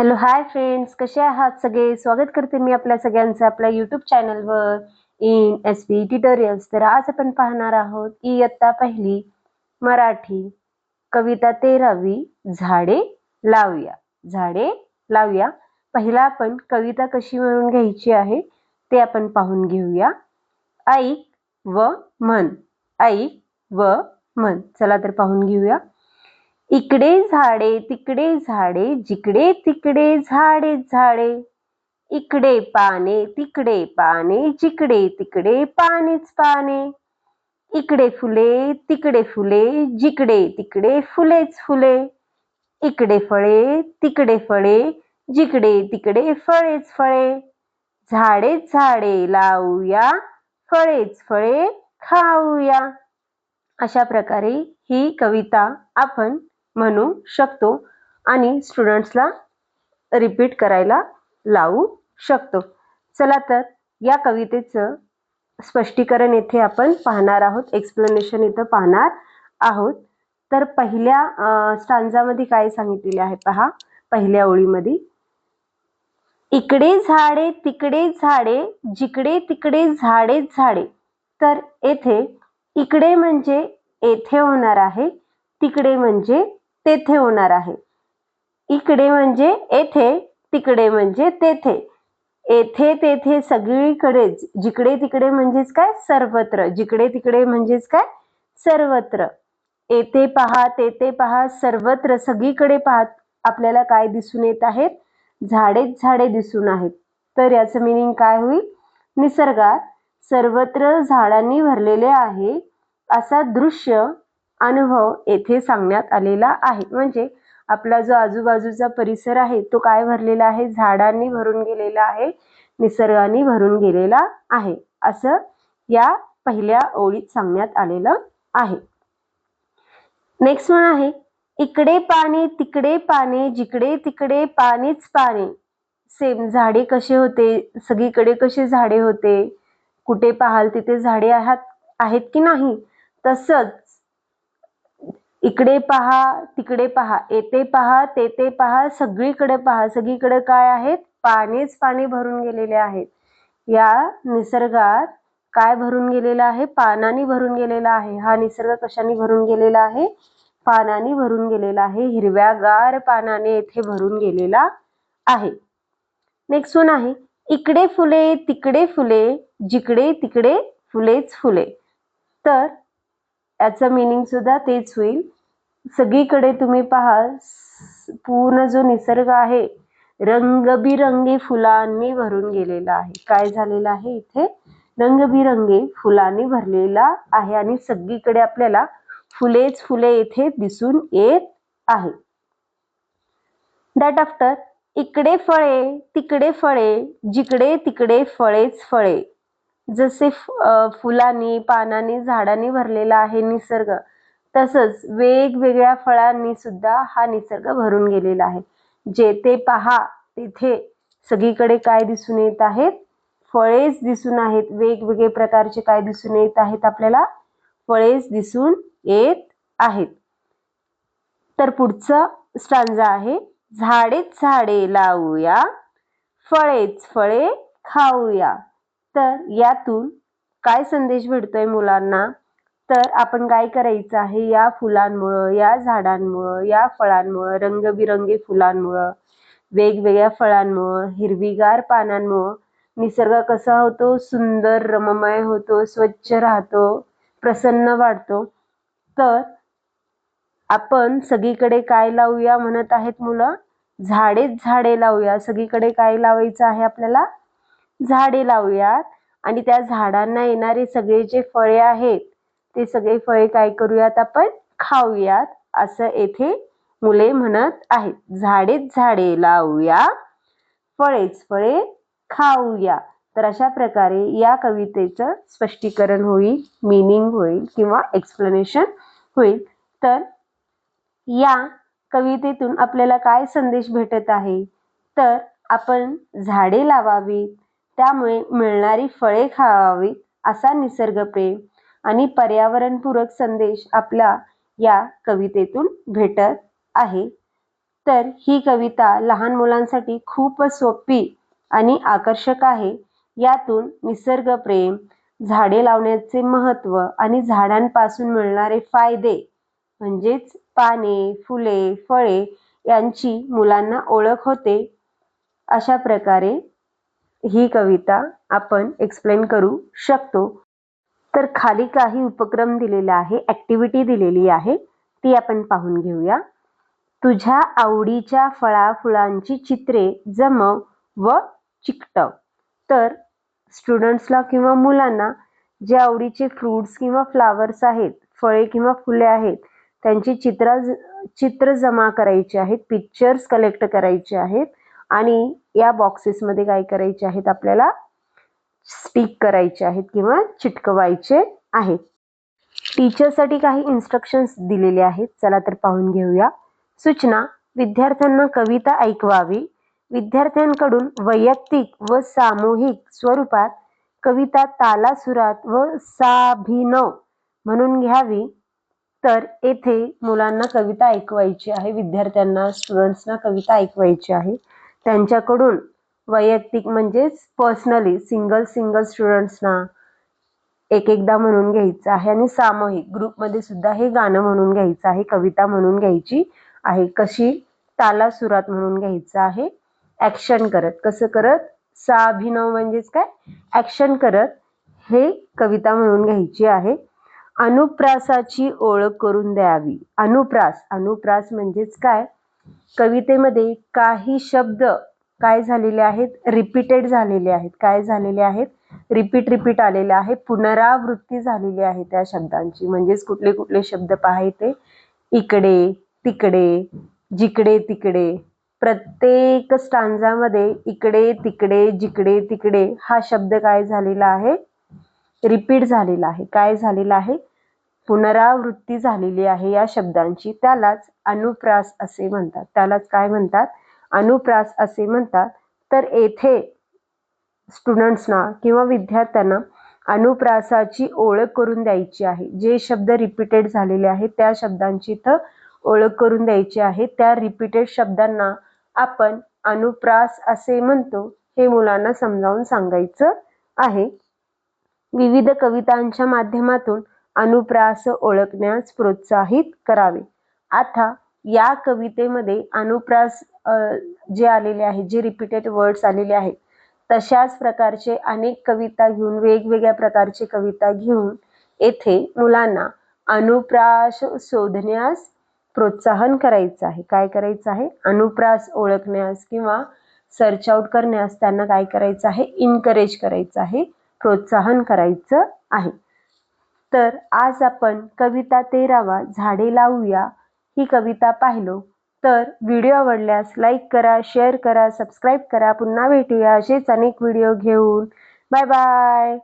Hello hi friends कसे आहात सगळे? स्वागत करते मी आपल्या सगळ्यांचं आपल्या युट्यूब चॅनलवर इन एस पी ट्युटोरियल्स तर आज आपण पाहणार आहोत इयत्ता पहिली मराठी कविता तेरावी झाडे लावूया. झाडे लावूया. पहिला आपण कविता कशी म्हणून घ्यायची आहे ते आपण पाहून घेऊया. ऐक व म्हण. ऐक व म्हण. चला तर पाहून घेऊया. इकडे झाडे तिकडे झाडे जिकडे तिकडे झाडे झाडे. इकडे पाने तिकडे पाने जिकडे तिकडे पानेच पाने. इकडे फुले तिकडे फुले जिकडे तिकडे फुलेच फुले. इकडे फळे तिकडे फळे जिकडे तिकडे फळेच फळे. झाडेच झाडे लावूया फळेच फळे खाऊया. अशा प्रकारे ही कविता आपण म्हणू शकतो आणि स्टुडंट्सला रिपीट करायला लावू शकतो. चला तर या कवितेचं स्पष्टीकरण येथे आपण पाहणार आहोत एक्सप्लेनेशन इथं पाहणार आहोत. तर पहिल्या स्टांजामध्ये काय सांगितलेले आहे पहा पहिल्या ओळीमध्ये. इकडे झाडे तिकडे झाडे जिकडे तिकडे झाडे झाडे. तर येथे इकडे म्हणजे येथे होणार आहे तिकडे म्हणजे तेथे होणार आहे. इकडे म्हणजे येथे तिकडे म्हणजे तेथे. येथे तेथे सगळीकडेच जिकडे तिकडे म्हणजेच काय? सर्वत्र. जिकडे तिकडे म्हणजेच काय? सर्वत्र. येथे पहा तेथे पहा सर्वत्र सगळीकडे पाहत आपल्याला काय दिसून येत आहेत? झाडेच झाडे दिसून आहेत. तर याचं मिनिंग काय होईल? निसर्गात सर्वत्र झाडांनी भरलेले आहे असा दृश्य अनुभव येथे सांगण्यात आलेला आहे. म्हणजे आपला जो आजूबाजूचा परिसर आहे तो काय भरलेला आहे? झाडांनी भरून गेलेला आहे निसर्गाने भरून गेलेला आहे. असं या पहिल्या ओळीत सांगण्यात आलेलं आहे. नेक्स्ट वन आहे इकडे पाने तिकडे पाने जिकडे तिकडे पानेच पाने सेम झाडे कसे होते? सगळीकडे कसे झाडे होते? कुठे पाहाल तिथे झाडे आहात आहेत की नाही? तसंच इकडे पहा तिकडे पहा येथे पहा तेथे पहा सगळीकडे पहा सगळीकडे काय आहेत? पाणीच पाणी भरून गेलेले आहेत. या निसर्गात काय भरून गेलेला आहे? पानाने भरून गेलेला आहे. हा निसर्ग कशाने भरून गेलेला आहे? पानाने भरून गेलेला आहे. हिरव्यागार पानाने येथे भरून गेलेला आहे. नेक्स्ट वन आहे. इकडे फुले तिकडे फुले जिकडे तिकडे फुलेच फुले. तर याचं मिनिंग सुद्धा तेच होईल. सगळीकडे तुम्ही पहा पूर्ण जो निसर्ग आहे रंगबिरंगी फुलांनी भरून गेलेला आहे. काय झालेलं आहे इथे? रंगबिरंगी फुलांनी भरलेला आहे आणि सगळीकडे आपल्याला फुलेच फुले इथे दिसून येत आहे. दॅट आफ्टर इकडे फळे तिकडे फळे जिकडे तिकडे फळेच फळे. जसे फुलांनी पानांनी झाडांनी भरलेला आहे निसर्ग तसंच वेगवेगळ्या फळांनी सुद्धा हा निसर्ग भरून गेलेला आहे. जेथे पहा तिथे सगळीकडे काय दिसून येत आहेत? फळेच दिसून आहेत. वेगवेगळे प्रकारचे काय दिसून येत आहेत आपल्याला? फळेच दिसून येत आहेत. तर पुढचं स्टांजा आहे. झाडेच झाडे लावूया. फळेच फळे खाऊया. तर यातून काय संदेश भेटतोय मुलांना? तर आपण काय करायचं आहे या फुलांमुळं या झाडांमुळं या फळांमुळं रंगबिरंगी फुलांमुळं वेगवेगळ्या फळांमुळं हिरवीगार पानांमुळं निसर्ग कसा होतो? सुंदर रममय होतो स्वच्छ राहतो प्रसन्न वाढतो. तर आपण सगळीकडे काय लावूया म्हणत आहेत मुलं? झाडेच झाडे लावूया. सगळीकडे काय लावायचं आहे आपल्याला? झाडे लावूयात. आणि त्या झाडांना येणारे सगळे जे फळे आहेत ते सगळे फळे काय करूयात आपण? खाऊयात असं येथे मुले म्हणत आहेत. झाडेच झाडे लावूया फळेच फळे खाऊया. तर अशा प्रकारे या कवितेचं स्पष्टीकरण होईल मिनिंग होईल किंवा एक्सप्लेनेशन होईल. तर या कवितेतून आपल्याला काय संदेश भेटत आहे? तर आपण झाडे लावावीत त्यामुळे मिळणारी फळे खावावीत असा निसर्गप्रेम आणि पर्यावरणपूरक संदेश आपला या कवितेतून भेटत आहे. तर ही कविता लहान मुलांसाठी खूपच सोपी आणि आकर्षक आहे. यातून निसर्गप्रेम झाडे लावण्याचे महत्त्व आणि झाडांपासून मिळणारे फायदे म्हणजेच पाने फुले फळे यांची मुलांना ओळख होते. अशा प्रकारे ही कविता आपण एक्सप्लेन करू शकतो. तर खाली काही उपक्रम दिलेला आहे ॲक्टिव्हिटी दिलेली आहे ती आपण पाहून घेऊया. तुझ्या आवडीच्या फळा फुलांची चित्रे जमव व चिकटव. तर स्टुडंट्सला किंवा मुलांना जे आवडीचे फ्रूट्स किंवा फ्लावर्स आहेत फळे किंवा फुले आहेत त्यांची चित्र चित्र जमा करायची आहेत पिक्चर्स कलेक्ट करायचे आहेत आणि या बॉक्सेसमध्ये काय करायचे आहेत? आपल्याला स्टिक करायचे आहेत किंवा चिटकवायचे आहेत. टीचरसाठी काही इन्स्ट्रक्शन्स दिलेले आहेत. चला तर पाहून घेऊया. सूचना. विद्यार्थ्यांना कविता ऐकवावी. विद्यार्थ्यांकडून वैयक्तिक व सामूहिक स्वरूपात कविता तालासुरात व साभिनव म्हणून घ्यावी. तर येथे मुलांना कविता ऐकवायची आहे. विद्यार्थ्यांना स्टुडंट्सना कविता ऐकवायची आहे. त्यांच्याकडून वैयक्तिक म्हणजेच पर्सनली सिंगल सिंगल स्टुडंट्सना एक एकदा म्हणून घ्यायचं आहे आणि सामूहिक ग्रुपमध्ये सुद्धा हे गाणं म्हणून घ्यायचं आहे कविता म्हणून घ्यायची आहे कशी ताला सुरात म्हणून घ्यायचं आहे ॲक्शन करत. कसं करत? सा अभिनव म्हणजेच काय? ॲक्शन करत हे कविता म्हणून घ्यायची आहे. अनुप्रासाची ओळख करून द्यावी. अनुप्रास अनुप्रास म्हणजेच काय? कवितेमध्ये काही शब्द काय झालेले आहेत? रिपीटेड झालेले आहेत. काय झालेले आहेत? रिपीट रिपीट आलेले आहे. पुनरावृत्ती झालेली आहे त्या शब्दांची. म्हणजेच कुठले कुठले शब्द पाहायचे? इकडे तिकडे जिकडे तिकडे. प्रत्येक स्टांजामध्ये इकडे तिकडे जिकडे तिकडे हा शब्द काय झालेला आहे? रिपीट झालेला आहे. काय झालेला आहे? पुनरावृत्ती झालेली आहे या शब्दांची. त्यालाच अनुप्रास असे म्हणतात. त्यालाच काय म्हणतात? अनुप्रास असे म्हणतात. तर येथे स्टुडंट्सना किंवा विद्यार्थ्यांना अनुप्रासाची ओळख करून द्यायची आहे. जे शब्द रिपीटेड झालेले आहेत त्या शब्दांची इथं ओळख करून द्यायची आहे. त्या रिपीटेड शब्दांना आपण अनुप्रास असे म्हणतो हे मुलांना समजावून सांगायचं आहे. विविध कवितांच्या माध्यमातून अनुप्रास ओळखण्यास प्रोत्साहित करावे. आता या कवितेमध्ये अनुप्रास जे आलेले आहे जे रिपीटेड वर्ड्स आलेले आहेत तशाच प्रकारचे अनेक कविता घेऊन वेगवेगळ्या प्रकारचे कविता घेऊन येथे मुलांना अनुप्रास शोधण्यास प्रोत्साहन करायचं आहे. काय करायचं आहे? अनुप्रास ओळखण्यास किंवा सर्च आउट करण्यास त्यांना काय करायचं आहे? इनकरेज करायचं आहे प्रोत्साहन करायचं आहे. तर आज आपण कविता तेरावा झाडे लावूया. ही कविता पाहिलो. तर व्हिडिओ आवडल्यास लाईक करा शेअर करा सबस्क्राईब करा. पुन्हा भेटूया असेच अनेक व्हिडिओ घेऊन. Bye bye.